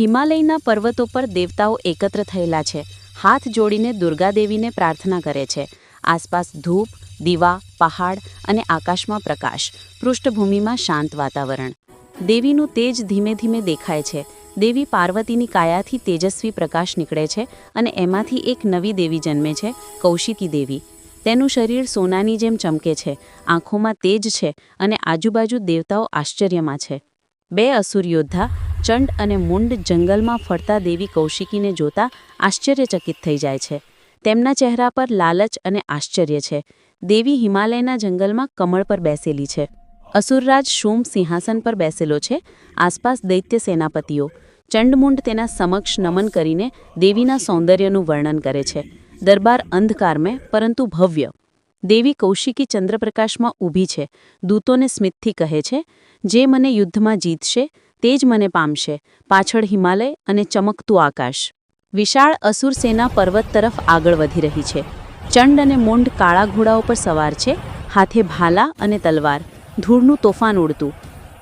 હિમાલયના પર્વતો પર દેવતાઓ એકત્ર થયેલા છે. હાથ જોડીને દુર્ગાદેવીને પ્રાર્થના કરે છે. આસપાસ ધૂપ, દીવા, પહાડ અને આકાશમાં પ્રકાશ. પૃષ્ઠભૂમિમાં શાંત વાતાવરણ. દેવીનું તેજ ધીમે ધીમે દેખાય છે. દેવી પાર્વતીની કાયાથી તેજસ્વી પ્રકાશ નીકળે છે અને એમાંથી એક નવી દેવી જન્મે છે, કૌશિકી દેવી. તેનું શરીર સોનાની જેમ ચમકે છે. આંખોમાં તેજ છે અને આજુબાજુ દેવતાઓ આશ્ચર્યમાં છે. બે અસુર યોદ્ધા ચંડ અને મુંડ જંગલમાં ફરતા દેવી કૌશિકીને જોતા આશ્ચર્યચકિત થઈ જાય છે. તેમના ચહેરા પર લાલચ અને આશ્ચર્ય છે. દેવી હિમાલયના જંગલમાં કમળ પર બેસેલી છે. અસુરરાજ શોમ સિંહાસન પર બેસેલો છે. આસપાસ દૈત્ય સેનાપતિઓ. ચંડમુંડ તેના સમક્ષ નમન કરીને દેવીના સૌંદર્યનું વર્ણન કરે છે. દરબાર અંધકારમે પરંતુ ભવ્ય. દેવી કૌશિકી ચંદ્રપ્રકાશમાં ઊભી છે. દૂતોને સ્મિતથી કહે છે, જે મને યુદ્ધમાં જીતશે તે જ મને પામશે. પાછળ હિમાલય અને ચમકતું આકાશ. વિશાળ અસુર સેના પર્વત તરફ આગળ વધી રહી છે. ચંડ અને મોંડ કાળા ઘોડાઓ પર સવાર છે. હાથે ભાલા અને તલવાર. ધૂળનું તોફાન ઉડતું.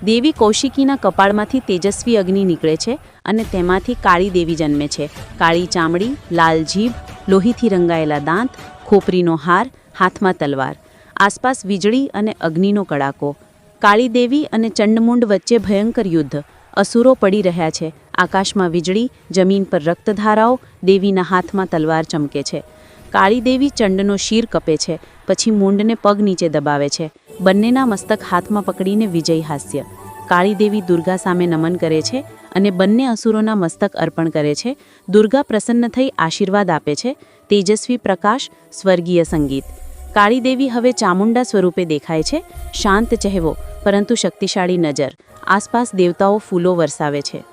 દેવી કૌશિકીના કપાળમાંથી તેજસ્વી અગ્નિ નીકળે છે અને તેમાંથી કાળી દેવી જન્મે છે. કાળી ચામડી, લાલ જીભ, લોહીથી રંગાયેલા દાંત, ખોપરીનો હાર, હાથમાં તલવાર. આસપાસ વીજળી અને અગ્નિનો કડાકો. કાળી દેવી અને ચંડમુંડ વચ્ચે ભયંકર યુદ્ધ. અસુરો પડી રહ્યા છે. આકાશમાં વીજળી, જમીન પર રક્તધારાઓ, દેવીના હાથમાં તલવાર ચમકે છે. કાળી દેવી ચંડનો શીર કપે છે, પછી મુંડને પગ નીચે દબાવે છે. બંનેના મસ્તક હાથમાં પકડીને વિજય હાસ્ય. કાળી દેવી દુર્ગા સામે નમન કરે છે અને બંને અસુરોના મસ્તક અર્પણ કરે છે. દુર્ગા પ્રસન્ન થઈ આશીર્વાદ આપે છે. તેજસ્વી પ્રકાશ, સ્વર્ગીય સંગીત. કાળી દેવી હવે ચામુંડા સ્વરૂપે દેખાય છે. શાંત ચહેવો પરંતુ શક્તિશાળી નજર. આસપાસ દેવતાઓ ફૂલો વરસાવે છે.